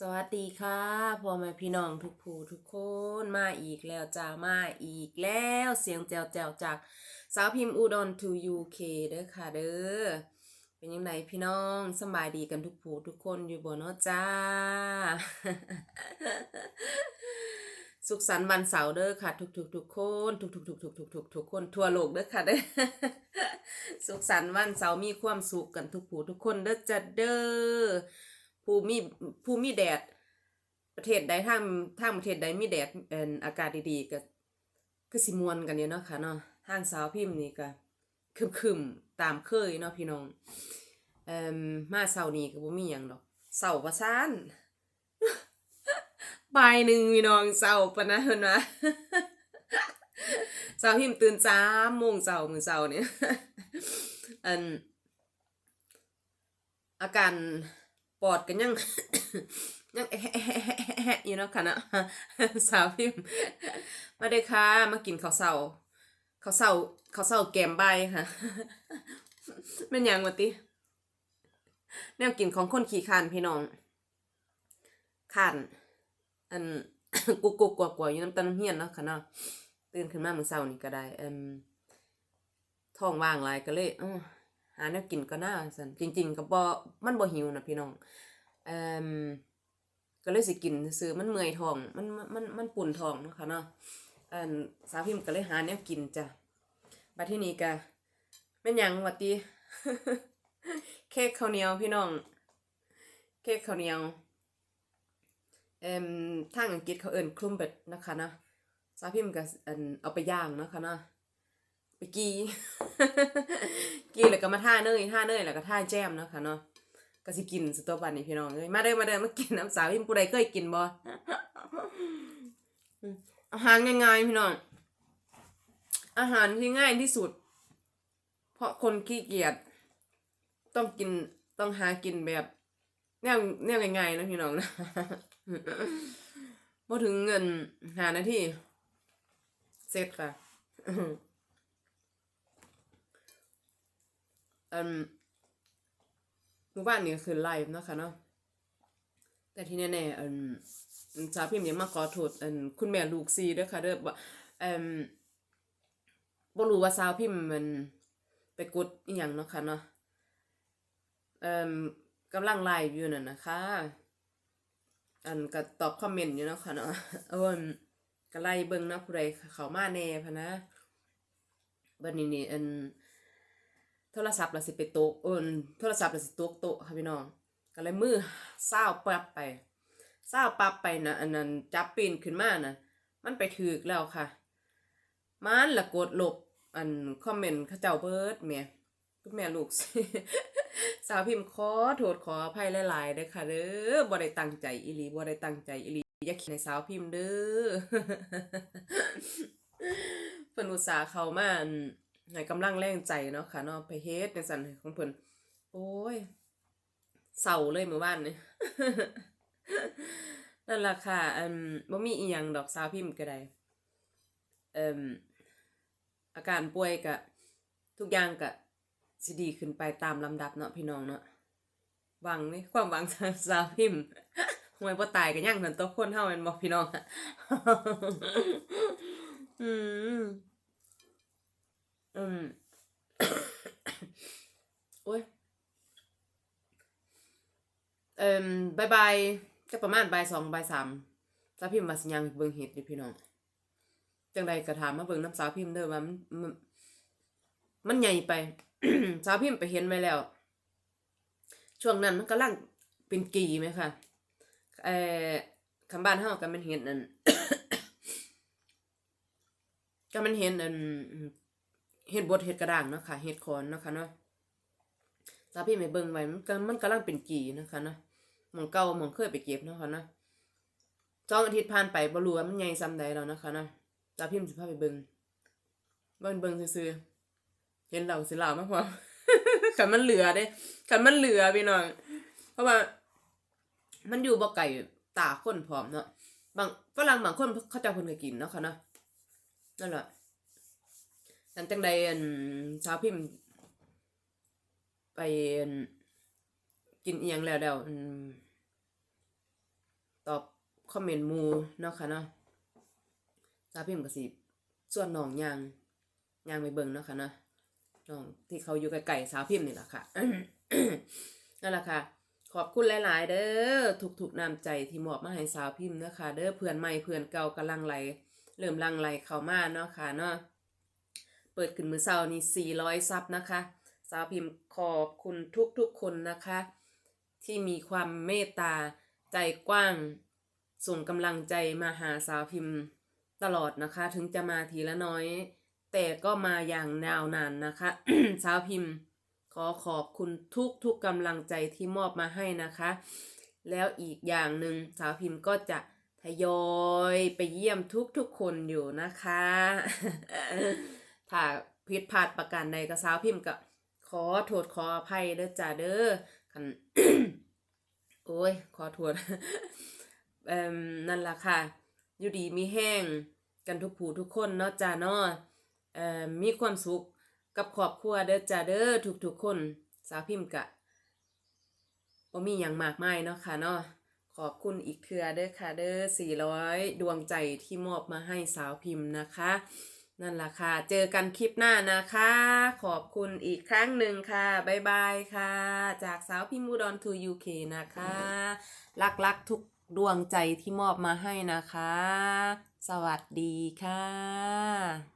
สวัสดีค่ะพ่อแม่พี่น้องทุกผู้ทุกคนมาอีกแล้วจ้ามาอีกแล้วเสียงแจวแจวจากสาวพิมพ์อุดร to UK เด้อค่ะเด้อเป็นยังไงพี่น้องสบายดีกันทุกผู้ทุกคนอยู่บ่เนาะจ้า สุขสันต์วันเสาร์เด้อค่ะ ทุกทุกทุกคนทุกทุกทุกทุกทุกทุกทุกคนทั่วโลกเด้อค่ะเด้อสุขสันต์วันเสาร์มีความสุขกันทุกผู้ทุกคนเด้อจ้าเด้อ ผู้มีผู้มีแดด ประเทศใดทางทางประเทศใดมีแดดเอ่ออากาศดีๆก็คือสิมวนกันเนาะค่ะเนาะทางสาวพิมพ์นี่ก็คึมๆตามเคยเนาะพี่น้องเอ่อมาเช้านี้ก็บ่มีหยังดอกเช้าว่าซ่านบ่ายหนึ่งพี่น้องเช้าปะนะเพิ่นว่าสาวพิมพ์ตื่น3โมงเช้ามื้อเช้าเนี่ยอันอาการ ปอดกันยังยังแอะๆๆๆอยู่เนาะค่ะนะสาวพิมพ์มาได้ค่ะ มากินข้าวเช้าข้าวเช้าข้าวเช้าแกมใบค่ะแม่นยังวะติแนวกินของคนขี้คร้านพี่น้องคานอันกุกกุกกวักกวักอยู่น้ำตาลำเฮียนเนาะค่ะเนาะตื่นขึ้นมาเมื้อเช้านี่ก็ได้เอิ่มท้องว่างหลายก็เลยอ้อ หาแนวกินก็น่าสันจริง ๆ ก็บ่มันบ่หิวนะพี่น้องเอ่มก็เลยสิกินซื่อมันเมื่อยท้องมันมันมันปุ่นท้องเนาะค่ะเนาะอันสาวพิมก็เลยหาแนวกินจ้ะบัดที่นี้ก็แม่นหยังวัดดีเค้กข้าวเหนียวพี่น้อง เค้กข้าวเหนียวเอ่มทางอังกฤษเขาเอิ้นคลุมเบ็ดนะคะเนาะสาวพิมก็อันเอาไปย่างนะคะเนาะ ไปกีกีแล้วก็มาท่าเนยท่าเนยแล้วก็ท่าแจมเนาะค่ะเนาะก็สิกินสตัวบันนี่พี่น้องเอ้ยมาเด้อมาเด้อมากินน้ำสาวพิมผู้ใดเคยกินบ่อาหารง่ายๆพี่น้องอาหารที่ง่ายที่สุด เพราะคนขี้เกียจต้องกินต้องหากินแบบแนวแนวง่ายๆนะพี่น้องนะพอถึงเงินหานาที่เสร็จค่ะ อืมหมู่บ้านนี่ก็คือไลฟ์นะคะเนาะแต่ที่แน่ๆอันสาวพิมพ์ยังมาขอโทษอันคุณแม่ลูกซีด้อค่ะเด้อว่าอืมบ่รู้ว่าสาวพิมพ์มันไปกดอีหยังเนาะค่ะเนาะเอ่มกำลังไลฟ์อยู่นั่นนะคะ อันก็ตอบคอมเมนต์อยู่เนาะค่ะเนาะเออก็ไล่เบิ่งนะผู้ใดเข้ามาแน่พะนะบัดนี้นี่อัน โทรศัพท์เราสิไปโต๊ะเอินโทรศัพท์เราสิโต๊ะโต๊ะค่ะพี่น้องก็เลยมือเศร้าปั๊บไปเศร้าปั๊บไปนะอันนั้นจับปีนขึ้นมานะมันไปถึกแล้วค่ะ มันละกดลบอันคอมเมนต์เขาเจ้าเบิร์ดแหม่คุณแม่ลูกสาวพิมพ์ขอโทษขออภัยหลายๆเด้อค่ะเด้อบ่ได้ตั้งใจอีหลีบ่ได้ตั้งใจอีหลีอย่าคิดในสาวพิมพ์เด้อเพิ่นอุตส่าห์เข้ามาอัน ให้กำลังแรงใจเนาะค่ะเนาะไปเฮ็ดจังซั่นของเพิ่นโอ้ยเศร้าเลยเมื่อวานนี่นั่นล่ะค่ะอันบ่มีอีหยังดอกสาวพิมพ์ก็ได้เอ่มอาการป่วยก็ทุกอย่างก็สิดีขึ้นไปตามลำดับเนาะพี่น้องเนาะหวังนี่ความหวังสาวพิมพ์หวยบ่ตายก็ยังนั่นตัวคนเฮาแม่นบ่พี่น้องอืม อืมโอ้ยเอ่มบายบายก็ประมาณบ่ายสองบ่ายสามสาวพิมพ์มาสัญญาณเบิ่งเห็ดอยู่พี่น้องจังใดก็ถามมาเบิ่งน้ำสาวพิมพ์เด้อว่ามันมันมันใหญ่ไป สาวพิมพ์ไปเห็นไว้แล้ว ช่วงนั้นมันกำลังเป็นกีไหมคะเอ่อคำบ้านเฮาก็มันเห็นนั่นก็มันเห็นอัน เห็ดบดเห็ดกระด่างเนาะค่ะเห็ดคอนเนาะค่ะเนาะสาพี่ไม่เบิ่งไว้มันก็มันกำลังเป็นกีนะคะเนาะหมองเก่าหมองเคยไปเก็บเนาะค่ะเนาะสองอาทิตย์ผ่านไปบ่รู้ว่ามันใหญ่ซ้ำใดแล้วนะคะเนาะสาพี่มันสิพาไปเบิ่งเบิ่งเบิ่งซื่อๆเห็นเราสิเหล่ามากพอคันมันเหลือเด้คันมันเหลือพี่น้องเพราะว่า มันอยู่บ่ไก่ตาคนพร้อมเนาะบางฝรั่งบางคนเขาจ้าเพิ่นก็กินเนาะค่ะเนาะนั่นแหละ นั่นจังใดอันสาวพิมพ์ ไปกินเอียงแล้วแล้วตอบคอมเมนต์มูเนาะค่ะเนาะสาวพิมพ์ก็สิส่วนน้องยางยางไปเบิ่งเนาะค่ะเนาะน้องที่เขาอยู่ใกล้ๆสาวพิมพ์นี่แหละค่ะนั่นแหละค่ะ ขอบคุณหลาย ๆ เด้อทุกๆนำใจที่มอบมาให้สาวพิมพ์นะคะเด้อเพื่อนใหม่เพื่อนเก่ากำลังไหลเริ่มลังไหลเข้ามาเนาะค่ะเนาะ เปิดขึ้นมือเช้านี่400 ซับนะคะสาวพิมพ์ขอบคุณทุกๆคนนะคะ ที่มีความเมตตาใจกว้าง ส่งกำลังใจมาหาสาวพิมพ์ตลอดนะคะ ถึงจะมาทีละน้อย แต่ก็มาอย่างยาวนานนะคะสาวพิมพ์ ขอขอบคุณทุกทุกๆกำลังใจที่มอบมาให้นะคะ แล้วอีกอย่างหนึ่งสาวพิมพ์ก็จะทยอยไปเยี่ยมทุกๆคนอยู่นะคะ ถ้าผิดพลาดประการใดก็สาวพิมพ์ก็ขอโทษขออภัยเด้อจ้าเด้อคันโอ้ยขอโทษเอ่มนั่นล่ะค่ะ อยู่ดีมีแห้งกันทุกผู้ทุกคนเนาะจ้าเนาะเอ่อมีความสุขกับครอบครัวเด้อจ้าเด้อทุกๆคน สาวพิมพ์กะบ่มีหยังมากมายเนาะค่ะเนาะขอบคุณอีกเทื่อเด้อค่ะเด้อ400 ดวงใจที่มอบมาให้สาวพิมพ์นะคะ นั่นล่ะค่ะ เจอกันคลิปหน้านะคะ ขอบคุณอีกครั้งหนึ่งค่ะ บ๊ายบายค่ะ จากสาวพิมูดอนทูยูเคนะคะ รักๆทุกดวงใจที่มอบมาให้นะคะ สวัสดีค่ะ